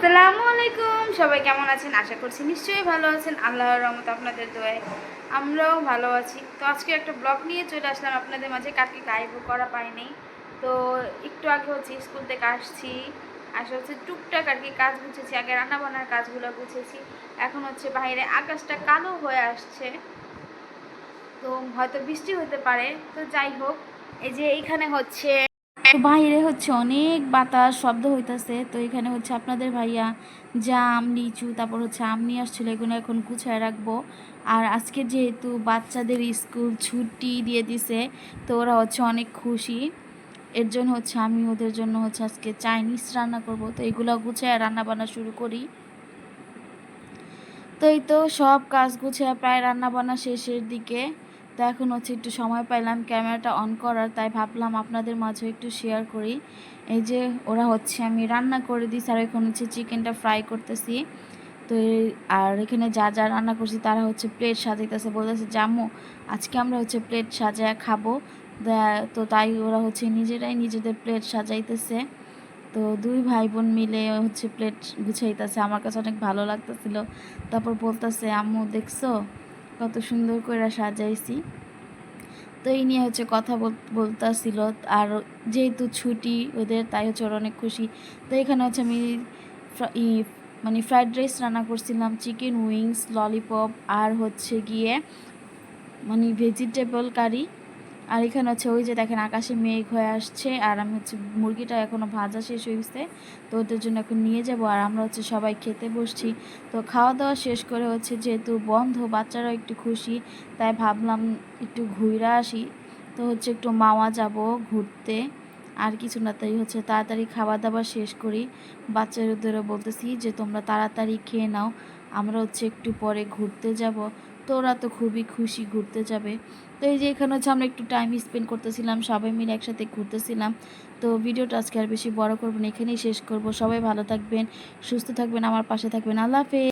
আসসালামু আলাইকুম। সবাই কেমন আছেন? আশা করছি নিশ্চয়ই ভালো আছেন। আল্লাহর রহমত আপনাদের দোয়ায় আমরাও ভালো আছি। তো আজকে একটা ব্লগ নিয়ে চলে আসলাম। আপনাদের মাঝে কালকে লাইভও করা পাইনি তো একটু আগে হচ্ছে স্কুল থেকে আসছি। আসা হচ্ছে টুকটাক আর কি কাজ গুছেছি। আগে রান্নাবান্নার কাজগুলো গুছেছি। এখন হচ্ছে বাইরে আকাশটা কালো হয়ে আসছে। তো হয়তো বৃষ্টি হতে পারে। তো যাই হোক, এই যে এইখানে হচ্ছে তো বাইরে হচ্ছে অনেক বাতাস, শব্দ হইতাছে। তো এখানে হচ্ছে আপনাদের ভাইয়া জাম, লিচু, তারপর হচ্ছে আম নিয়ে আসছিল, এগুলো এখন গুছায় রাখব। আর আজকে যেহেতু বাচ্চাদের স্কুল ছুটি দিয়ে দিছে, তো ওরা হচ্ছে অনেক খুশি। এর জন্য হচ্ছে আমি ওদের জন্য হচ্ছে আজকে চাইনিজ রান্না করব। তো এগুলো গুছায় রান্না বান্না শুরু করি। তো এই তো সব কাজ গুছিয়ে প্রায় রান্না বান্না শেষের দিকে। তো এখন হচ্ছে একটু সময় পাইলাম, ক্যামেরাটা অন করার, তাই ভাবলাম আপনাদের মাঝে একটু শেয়ার করি। এই যে ওরা হচ্ছে আমি রান্না করে দিই আর এখন হচ্ছে চিকেনটা ফ্রাই করতেছি। তো আর এখানে যা যা রান্না করছি তারা হচ্ছে প্লেট সাজাইতেছে, বলতেছে জামু আজকে আমরা হচ্ছে প্লেট সাজায় খাব। তো তাই ওরা হচ্ছে নিজেরাই নিজেদের প্লেট সাজাইতেছে। তো দুই ভাই বোন মিলে হচ্ছে প্লেট গুছাইতেছে, আমার কাছে অনেক ভালো লাগতেছিল। তারপর বলতেছে, আম্মু, দেখছ? কত সুন্দর করে সাজাইছি। তো এই নিয়ে হচ্ছে কথা বলতেছিল। আর যেহেতু ছুটি ওদের, তাই হচ্ছে ওরা অনেক খুশি। তো এখানে হচ্ছে আমি মানে ফ্রাইড রাইস রান্না করছিলাম, চিকেন উইংস, ললিপপ, আর হচ্ছে গিয়ে মানে ভেজিটেবল কারি। আর এখানে হচ্ছে ওই যে দেখেন আকাশে মেঘ হয়ে আসছে, আর আমি হচ্ছে মুরগিটা এখনও ভাজা শেষ হয়েছে তো ওদের জন্য এখন নিয়ে যাব, আর আমরা হচ্ছে সবাই খেতে বসছি। তো খাওয়া দাওয়া শেষ করে হচ্ছে যেহেতু বন্ধ, বাচ্চারাও একটু খুশি, তাই ভাবলাম একটু ঘুরে আসি। তো হচ্ছে একটু মাওয়া যাব ঘুরতে, আর কিছু না, তাই হচ্ছে তাড়াতাড়ি খাওয়া দাওয়া শেষ করি। বাচ্চাদেরও বলতেছি যে তোমরা তাড়াতাড়ি খেয়ে নাও। আমরা হচ্ছে একটু পরে ঘুরতে যাব। তো ওরা তো খুবই খুশি ঘুরতে যাবে। তো এই যে এখানে হচ্ছে আমরা একটু টাইম স্পেন্ড করতেছিলাম, সবাই মিলে একসাথে ঘুরতেছিলাম। তো ভিডিওটা আজকে আর বেশি বড় করব না, এখানেই শেষ করব। সবাই ভালো থাকবেন, সুস্থ থাকবেন, আমার পাশে থাকবেন। আল্লাহ হাফেজ।